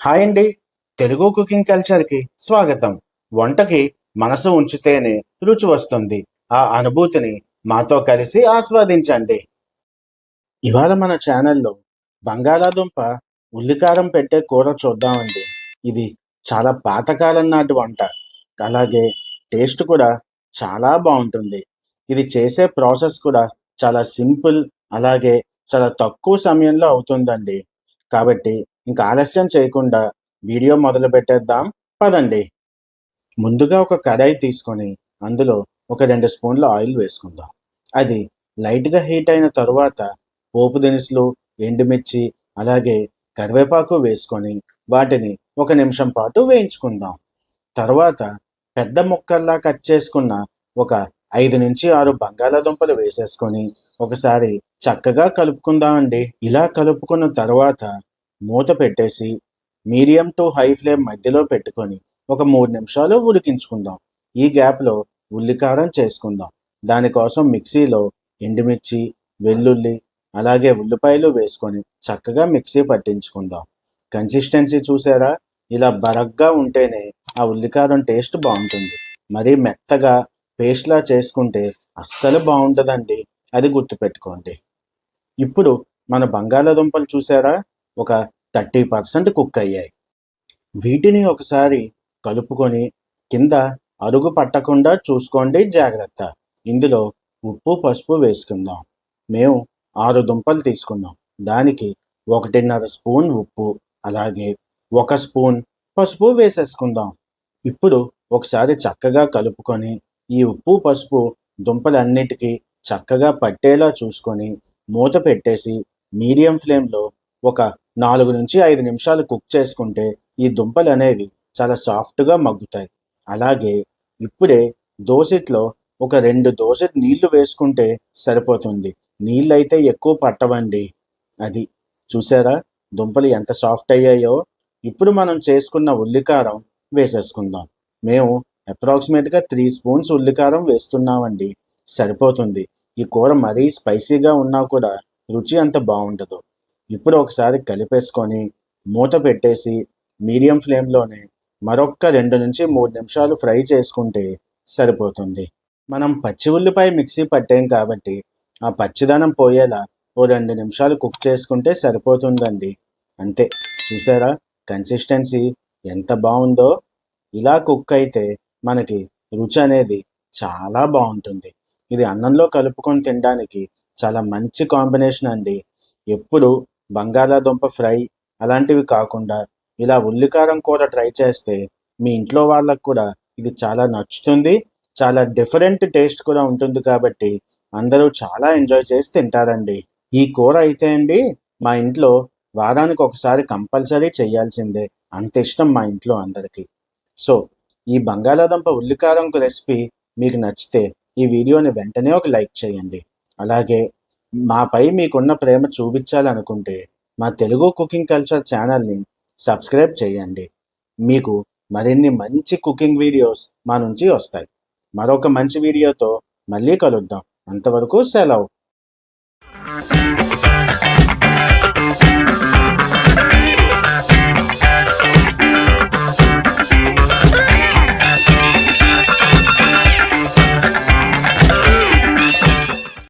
Hi అండి. Telugu cooking కల్చర్కి స్వాగతం. వంటకి మనసు ఉంచితేనే రుచి వస్తుంది. ఆ అనుభూతిని మాతో కలిసి ఆస్వాదించండి. ఇవాళ మన ఛానల్లో బంగాళాదుంప ఉల్లికారం పెట్టే కూర చూద్దామండి. ఇది చాలా పాతకాలం నాటి వంట. అలాగే టేస్ట్ కూడా చాలా బాగుంటుంది. ఇది చేసే ప్రాసెస్ కూడా చాలా సింపుల్ అలాగే చాలా తక్కువ సమయంలో అవుతుందండి. కాబట్టి ఇంకా ఆలస్యం చేయకుండా వీడియో మొదలు పెట్టేద్దాం. పదండి. ముందుగా ఒక కడాయి తీసుకొని అందులో ఒక రెండు స్పూన్ల ఆయిల్ వేసుకుందాం. అది లైట్గా హీట్ అయిన తరువాత పోపు దినుసులు ఎండుమిర్చి అలాగే కరివేపాకు వేసుకొని వాటిని ఒక నిమిషం పాటు వేయించుకుందాం. తర్వాత పెద్ద ముక్కల్లా కట్ చేసుకున్న ఒక ఐదు నుంచి ఆరు బంగాళాదుంపలు వేసేసుకొని ఒకసారి చక్కగా కలుపుకుందామండి. ఇలా కలుపుకున్న తర్వాత మూత పెట్టేసి మీడియం టు హై ఫ్లేమ్ మధ్యలో పెట్టుకొని ఒక మూడు నిమిషాలు ఉడికించుకుందాం. ఈ గ్యాప్లో ఉల్లికారం చేసుకుందాం. దానికోసం మిక్సీలో ఎండుమిర్చి వెల్లుల్లి అలాగే ఉల్లిపాయలు వేసుకొని చక్కగా మిక్సీ పట్టించుకుందాం. కన్సిస్టెన్సీ చూసారా? ఇలా బరగ్గా ఉంటేనే ఆ ఉల్లికారం టేస్ట్ బాగుంటుంది. మరీ మెత్తగా పేస్ట్లా చేసుకుంటే అస్సలు బాగుంటుందండి అది గుర్తుపెట్టుకోండి. ఇప్పుడు మన బంగాళాదుంపలు చూసారా? ఒక థర్టీ పర్సెంట్ కుక్ అయ్యాయి. వీటిని ఒకసారి కలుపుకొని కింద అరుగు పట్టకుండా చూసుకోండి జాగ్రత్త. ఇందులో ఉప్పు పసుపు వేసుకుందాం. మేము ఆరు దుంపలు తీసుకున్నాం. దానికి ఒకటిన్నర స్పూన్ ఉప్పు అలాగే ఒక స్పూన్ పసుపు వేసేసుకుందాం. ఇప్పుడు ఒకసారి చక్కగా కలుపుకొని ఈ ఉప్పు పసుపు దుంపలన్నిటికీ చక్కగా పట్టేలా చూసుకొని మూత పెట్టేసి మీడియం ఫ్లేమ్లో ఒక నాలుగు నుంచి ఐదు నిమిషాలు కుక్ చేసుకుంటే ఈ దుంపలు అనేవి చాలా సాఫ్ట్గా మగ్గుతాయి. అలాగే ఇప్పుడే దోసెట్లో ఒక రెండు దోసెట్ నీళ్ళు వేసుకుంటే సరిపోతుంది. నీళ్ళైతే ఎక్కువ పట్టవండి. అది చూసారా? దుంపలు ఎంత సాఫ్ట్ అయ్యాయో? ఇప్పుడు మనం చేసుకున్న ఉల్లికారం వేసేసుకుందాం. మేము అప్రాక్సిమేట్గా త్రీ స్పూన్స్ ఉల్లికారం వేస్తున్నామండి. సరిపోతుంది. ఈ కూర మరీ స్పైసీగా ఉన్నా కూడా రుచి అంత బాగుండదు. ఇప్పుడు ఒకసారి కలిపేసుకొని మూత పెట్టేసి మీడియం ఫ్లేమ్లోనే మరొక్క రెండు నుంచి మూడు నిమిషాలు ఫ్రై చేసుకుంటే సరిపోతుంది. మనం పచ్చి ఉల్లిపాయ మిక్సీ పట్టాం కాబట్టి ఆ పచ్చిదనం పోయేలా ఓ రెండు నిమిషాలు కుక్ చేసుకుంటే సరిపోతుందండి. అంతే. చూసారా? కన్సిస్టెన్సీ ఎంత బాగుందో. ఇలా కుక్ అయితే మనకి రుచి అనేది చాలా బాగుంటుంది. ఇది అన్నంలో కలుపుకొని తినడానికి చాలా మంచి కాంబినేషన్ అండి. ఎప్పుడు బంగాళాదుంప ఫ్రై అలాంటివి కాకుండా ఇలా ఉల్లికారం కూర ట్రై చేస్తే మీ ఇంట్లో వాళ్ళకు కూడా ఇది చాలా నచ్చుతుంది. చాలా డిఫరెంట్ టేస్ట్ కూడా ఉంటుంది కాబట్టి అందరూ చాలా ఎంజాయ్ చేసి తింటారండి. ఈ కూర అయితే అండి మా ఇంట్లో వారానికి ఒకసారి కంపల్సరీ చేయాల్సిందే. అంత ఇష్టం మా ఇంట్లో అందరికీ. సో ఈ బంగాళాదుంప ఉల్లికారం రెసిపీ మీకు నచ్చితే ఈ వీడియోని వెంటనే ఒక లైక్ చేయండి. అలాగే మాపై మీకున్న ప్రేమ చూపించాలనుకుంటే మా తెలుగు కుకింగ్ కల్చర్ ఛానల్ని సబ్స్క్రైబ్ చేయండి. మీకు మరిన్ని మంచి కుకింగ్ వీడియోస్ మా నుంచి వస్తాయి. మరొక మంచి వీడియోతో మళ్ళీ కలుద్దాం. అంతవరకు సెలవు.